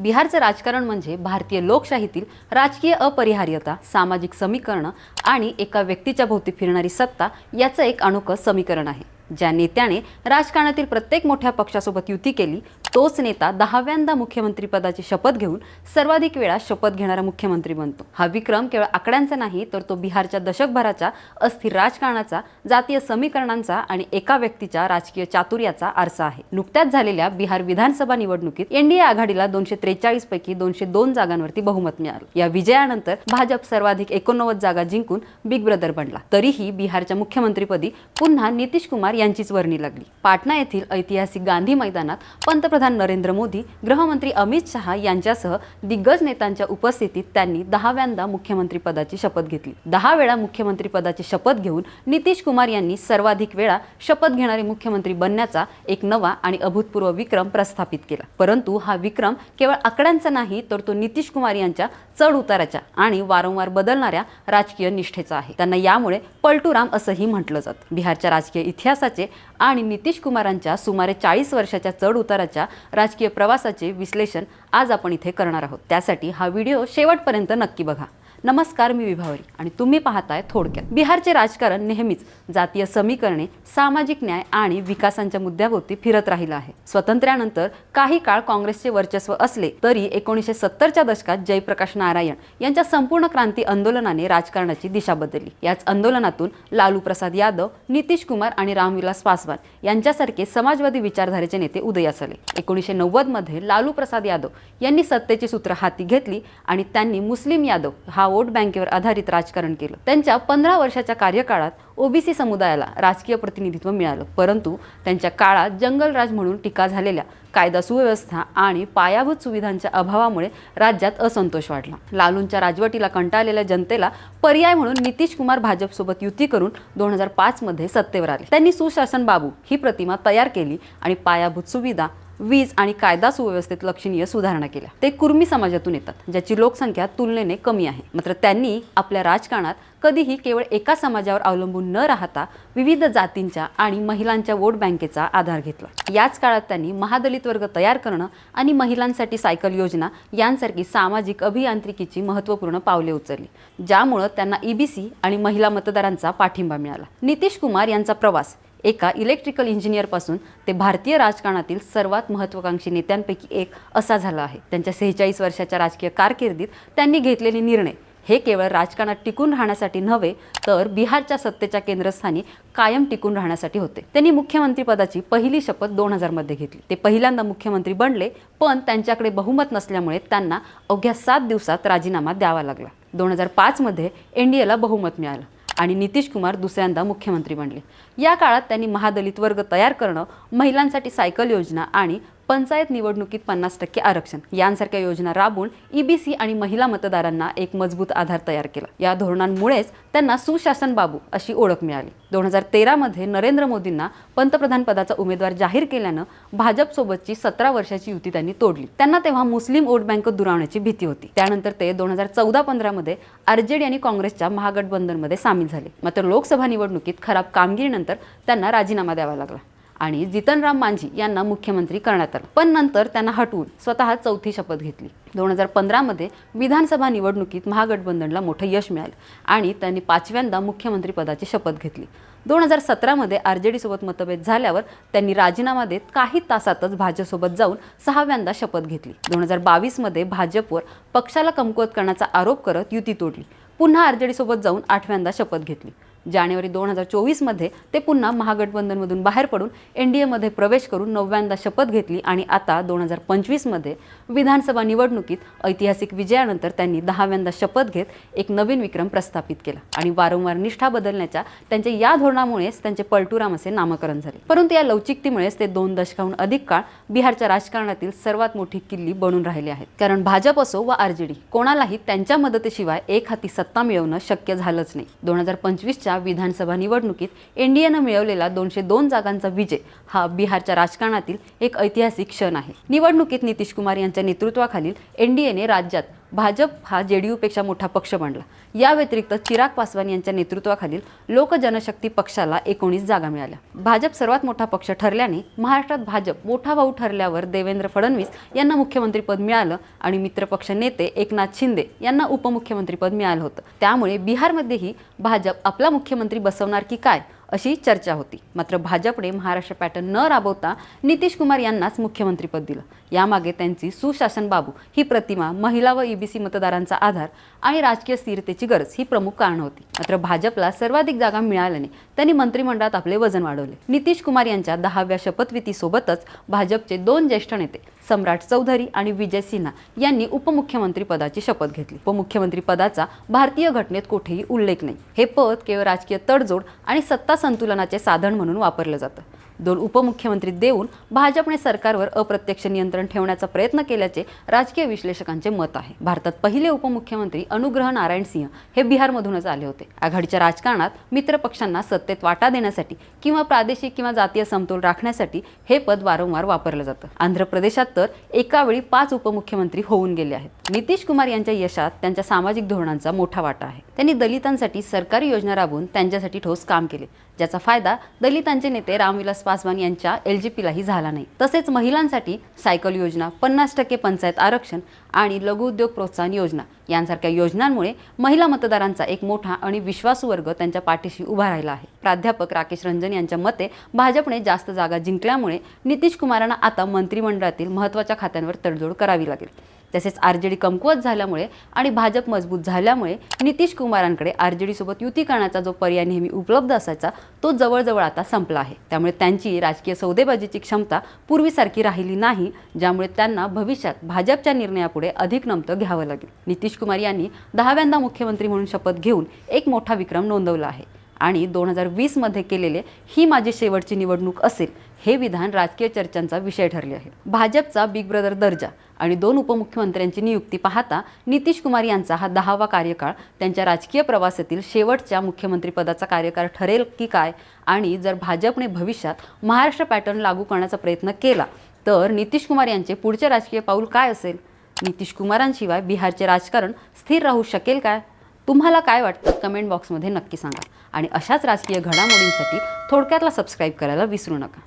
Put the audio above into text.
बिहारचं राजकारण म्हणजे भारतीय लोकशाहीतील राजकीय अपरिहार्यता सामाजिक समीकरणं आणि एका व्यक्तीच्या भोवती फिरणारी सत्ता याचं एक अनोखं समीकरण आहे. ज्या नेत्याने राजकारणातील प्रत्येक मोठ्या पक्षासोबत युती केली तोच नेता दहाव्यांदा मुख्यमंत्रीपदाची शपथ घेऊन सर्वाधिक वेळा शपथ घेणारा मुख्यमंत्री बनतो. हा विक्रम केवळ आकड्यांचा नाही तर तो बिहारच्या दशकभराच्या अस्थिर राजकारणाचा जातीय समीकरणांचा आणि एका व्यक्तीच्या राजकीय चातुर्याचा आरसा आहे. नुकत्याच झालेल्या बिहार विधानसभा निवडणुकीत एनडीए आघाडीला दोनशे त्रेचाळीस पैकी दोनशे दोन जागांवरती बहुमत मिळालं. या विजयानंतर भाजप सर्वाधिक एकोणनव्वद जागा जिंकून बिग ब्रदर बनला. तरीही बिहारच्या मुख्यमंत्रीपदी पुन्हा नितीश कुमार यांचीच वर्णी लागली. पाटणा येथील ऐतिहासिक गांधी मैदानात पंतप्रधान नरेंद्र मोदी गृहमंत्री अमित शहा यांच्यासह दिग्गज नेत्यांच्या उपस्थितीत त्यांनी दहाव्यांदा मुख्यमंत्रीपदाची शपथ घेतली. दहा वेळा मुख्यमंत्रीपदाची शपथ घेऊन नितीश कुमार यांनी सर्वाधिक वेळा शपथ घेणारे मुख्यमंत्री बनण्याचा एक नवा आणि अभूतपूर्व विक्रम प्रस्थापित केला. परंतु हा विक्रम केवळ आकड्यांचा नाही तर तो नितीश कुमार यांच्या चढ उताराच्या आणि वारंवार बदलणाऱ्या राजकीय निष्ठेचा आहे. त्यांना यामुळे पलटूराम असंही म्हटलं जातं. बिहारच्या राजकीय इतिहासाचे आणि नितीश कुमारांच्या सुमारे चाळीस वर्षाच्या चढ उताराच्या राजकीय प्रवासाचे विश्लेषण आज आपण इथे करणार आहोत. त्यासाठी हा व्हिडिओ शेवटपर्यंत नक्की बघा. नमस्कार मी विभावरी आणि तुम्ही पाहताय थोडक्यात. बिहारचे राजकारण नेहमीच जातीय समीकरणे सामाजिक न्याय आणि विकासांच्या मुद्द्याभोवती फिरत राहिलं आहे. स्वातंत्र्यानंतर काही काळ काँग्रेसचे वर्चस्व असले तरी एकोणीसशे सत्तरच्या दशकात जयप्रकाश नारायण यांच्या संपूर्ण क्रांती आंदोलनाने राजकारणाची दिशा बदलली. याच आंदोलनातून लालू प्रसाद यादव नितीश कुमार आणि रामविलास पासवान यांच्यासारखे समाजवादी विचारधारेचे नेते उदयास आले एकोणीसशे नव्वदमध्ये लालू प्रसाद यादव यांनी सत्तेची सूत्र हाती घेतली आणि त्यांनी मुस्लिम यादव हा वोट बँकेवर आधारित राजकारण केलं. त्यांच्या पंधरा वर्षाच्या कार्यकाळात ओबीसी समुदायाला राजकीय प्रतिनिधित्व मिळालं. परंतु त्यांच्या काळात जंगलराज म्हणून टीका झालेल्या कायदा सुव्यवस्था आणि पायाभूत सुविधांच्या अभावामुळे राज्यात असंतोष वाढला. लालूंच्या राजवटीला कंटाळलेल्या जनतेला पर्याय म्हणून नितीश कुमार भाजपसोबत युती करून दोन हजार पाचमध्ये सत्तेवर आले. त्यांनी सुशासन बाबू ही प्रतिमा तयार केली आणि पायाभूत सुविधा वीज आणि कायदा सुव्यवस्थेत लक्षणीय सुधारणा केल्या. ते कुर्मी समाजातून येतात ज्याची लोकसंख्या तुलनेने कमी आहे. मात्र त्यांनी आपल्या राजकारणात कधीही केवळ एका समाजावर अवलंबून न राहता विविध जातींच्या आणि महिलांच्या वोट बँकेचा आधार घेतला. याच काळात त्यांनी महादलित वर्ग तयार करणं आणि महिलांसाठी सायकल योजना यांसारखी सामाजिक अभियांत्रिकीची महत्त्वपूर्ण पावले उचलली ज्यामुळं त्यांना ईबीसी आणि महिला मतदारांचा पाठिंबा मिळाला. नितीश कुमार यांचा प्रवास एका इलेक्ट्रिकल इंजिनियरपासून ते भारतीय राजकारणातील सर्वात महत्त्वाकांक्षी नेत्यांपैकी एक असा झाला आहे. त्यांच्या सेहेचाळीस वर्षाच्या राजकीय कारकिर्दीत त्यांनी घेतलेले निर्णय. हे केवळ राजकारणात टिकून राहण्यासाठी नव्हे तर बिहारच्या सत्तेच्या केंद्रस्थानी कायम टिकून राहण्यासाठी होते. त्यांनी मुख्यमंत्रीपदाची पहिली शपथ दोन हजारमध्ये घेतली. ते पहिल्यांदा मुख्यमंत्री बनले पण त्यांच्याकडे बहुमत नसल्यामुळे त्यांना अवघ्या सात दिवसात राजीनामा द्यावा लागला. दोन हजार पाचमध्ये एन डी एला बहुमत मिळालं. आणि नितीश कुमार दुसऱ्यांदा मुख्यमंत्री बनले. या काळात त्यांनी महादलित वर्ग तयार करणं महिलांसाठी सायकल योजना आणि पंचायत निवडणुकीत पन्नास टक्के आरक्षण. यांसारख्या योजना राबवून ईबीसी आणि महिला मतदारांना एक मजबूत आधार तयार केला. या धोरणांमुळेच त्यांना सुशासन बाबू अशी ओळख मिळाली. दोन हजार तेरामध्ये नरेंद्र मोदींना पंतप्रधान पदाचा उमेदवार जाहीर केल्यानं भाजपसोबतची सतरा वर्षाची युती त्यांनी तोडली. त्यांना तेव्हा मुस्लिम वोट बँक दुरावण्याची भीती होती. त्यानंतर ते दोन हजार चौदा पंधरामध्ये आरजेडी आणि काँग्रेसच्या महागठबंधनमध्ये सामील झाले. मात्र लोकसभा निवडणुकीत खराब कामगिरीनंतर त्यांना राजीनामा द्यावा लागला. आणि जितनराम मांझी यांना मुख्यमंत्री करण्यात आलं. पण नंतर त्यांना हटवून स्वतः चौथी शपथ घेतली. दोन हजार पंधरामध्ये विधानसभा निवडणुकीत महागठबंधनला मोठं यश मिळालं आणि त्यांनी पाचव्यांदा मुख्यमंत्रीपदाची शपथ घेतली. दोन हजार सतरामध्ये आर जे डीसोबत मतभेद झाल्यावर त्यांनी राजीनामा देत काही तासातच भाजपसोबत जाऊन सहाव्यांदा शपथ घेतली. दोन हजार बावीसमध्ये भाजपवर पक्षाला कमकुवत करण्याचा आरोप करत युती तोडली. पुन्हा आर जे डीसोबत जाऊन आठव्यांदा शपथ घेतली. जानेवारी दोन हजार चोवीसमध्ये ते पुन्हा महागठबंधनमधून बाहेर पडून एन डी एमध्ये प्रवेश करून नवव्यांदा शपथ घेतली आणि आता दोन हजार पंचवीसमध्ये विधानसभा निवडणुकीत ऐतिहासिक विजयानंतर त्यांनी दहाव्यांदा शपथ घेत एक नवीन विक्रम प्रस्थापित केला. आणि वारंवार निष्ठा बदलण्याच्या त्यांच्या या धोरणामुळेच त्यांचे पलटूराम असे नामकरण झाले. परंतु या लवचिकतेमुळेच ते दोन दशकाहून अधिक काळ बिहारच्या राजकारणातील सर्वात मोठी किल्ली बनून राहिले आहेत. कारण भाजप असो व आर जे डी कोणालाही त्यांच्या मदतीशिवाय एक हाती सत्ता मिळवणं शक्य झालंच नाही. दोन हजार पंचवीसच्या विधानसभा निवडणुकीत एनडीएनं मिळवलेला दोनशे दोन जागांचा विजय हा बिहारच्या राजकारणातील एक ऐतिहासिक क्षण आहे. निवडणुकीत नितीश कुमार यांच्या नेतृत्वाखालील एनडीएने राज्यात भाजप हा जे डी यूपेक्षा मोठा पक्ष बनला या व्यतिरिक्त चिराग पासवान यांच्या नेतृत्वाखालील लोक जनशक्ती पक्षाला एकोणीस जागा मिळाल्या. भाजप सर्वात मोठा पक्ष ठरल्याने महाराष्ट्रात भाजप मोठा भाऊ ठरल्यावर देवेंद्र फडणवीस यांना मुख्यमंत्रीपद मिळालं आणि मित्रपक्ष नेते एकनाथ शिंदे यांना उपमुख्यमंत्रीपद मिळालं होतं. त्यामुळे बिहारमध्येही भाजप आपला मुख्यमंत्री बसवणार की काय? अशी चर्चा होती. मात्र भाजपने महाराष्ट्र पॅटर्न न राबवता नितीश कुमार यांनाच मुख्यमंत्रीपद दिलं. यामागे त्यांची सुशासन बाबू ही प्रतिमा महिला व ईबीसी मतदारांचा आधार आणि राजकीय स्थिरतेची गरज ही प्रमुख कारणं होती. मात्र भाजपला सर्वाधिक जागा मिळाल्याने त्यांनी मंत्रिमंडळात आपले वजन वाढवले. नितीश कुमार यांच्या दहाव्या शपथविधीसोबतच भाजपचे दोन ज्येष्ठ नेते सम्राट चौधरी आणि विजय सिन्हा यांनी उपमुख्यमंत्री पदाची शपथ घेतली. उपमुख्यमंत्री पदाचा भारतीय घटनेत कुठेही उल्लेख नाही. हे पद केवळ राजकीय तडजोड आणि सत्ता संतुलनाचे साधन म्हणून वापरलं जातं. दोन उपमुख्यमंत्री देऊन भाजपने सरकारवर अप्रत्यक्ष नियंत्रण ठेवण्याचा प्रयत्न केल्याचे राजकीय विश्लेषकांचे मत आहे. भारतात पहिले उपमुख्यमंत्री अनुग्रह नारायण सिंह हे बिहारमधूनच आले होते. आघाडीच्या राजकारणात मित्रपक्षांना सत्तेत वाटा देण्यासाठी किंवा प्रादेशिक किंवा जातीय समतोल राखण्यासाठी हे पद वारंवार वापरलं जातं. आंध्र प्रदेशात तर एकावेळी पाच उपमुख्यमंत्री होऊन गेले आहेत. नितीश कुमार यांच्या यशात त्यांच्या सामाजिक धोरणांचा मोठा वाटा आहे. त्यांनी दलितांसाठी सरकारी योजना राबवून त्यांच्यासाठी ठोस काम केले. ज्याचा फायदा दलितांचे नेते रामविलास पासवान यांच्या एल जी पीलाही झाला नाही. तसेच महिलांसाठी सायकल योजना पन्नास टक्के पंचायत आरक्षण आणि लघुउद्योग प्रोत्साहन योजना यांसारख्या योजनांमुळे महिला मतदारांचा एक मोठा आणि विश्वासू वर्ग त्यांच्या पाठीशी उभा राहिला आहे. प्राध्यापक राकेश रंजन यांच्या मते भाजपने जास्त जागा जिंकल्यामुळे नितीश कुमारांना आता मंत्रिमंडळातील महत्त्वाच्या खात्यांवर तडजोड करावी लागेल. तसेच आर जे डी कमकुवत झाल्यामुळे आणि भाजप मजबूत झाल्यामुळे नितीश कुमारांकडे आर जे डीसोबत युती करण्याचा जो पर्याय नेहमी उपलब्ध असायचा तो जवळजवळ आता संपला आहे. त्यामुळे त्यांची राजकीय सौदेबाजीची क्षमता पूर्वीसारखी राहिली नाही ज्यामुळे त्यांना भविष्यात भाजपच्या निर्णयापुढे अधिक नमतं घ्यावं लागेल. नितीश कुमार यांनी दहाव्यांदा मुख्यमंत्री म्हणून शपथ घेऊन एक मोठा विक्रम नोंदवला आहे. आणि दोन हजार वीसमध्ये केलेले ही माझी शेवटची निवडणूक असेल हे विधान राजकीय चर्चांचा विषय ठरले आहे. भाजपचा बिग ब्रदर दर्जा आणि दोन उपमुख्यमंत्र्यांची नियुक्ती पाहता नितीश कुमार यांचा हा दहावा कार्यकाळ त्यांच्या राजकीय प्रवासातील शेवटच्या मुख्यमंत्रीपदाचा कार्यकाळ ठरेल की काय? आणि जर भाजपने भविष्यात महाराष्ट्र पॅटर्न लागू करण्याचा प्रयत्न केला तर नितीश कुमार यांचे पुढचे राजकीय पाऊल काय असेल? नितीश कुमारांशिवाय बिहारचे राजकारण स्थिर राहू शकेल काय? तुम्हाला काय वाटतं? कमेंट बॉक्समध्ये नक्की सांगा. आणि अशाच राजकीय घडामोडींसाठी थोडक्यातला सबस्क्राईब करायला विसरू नका.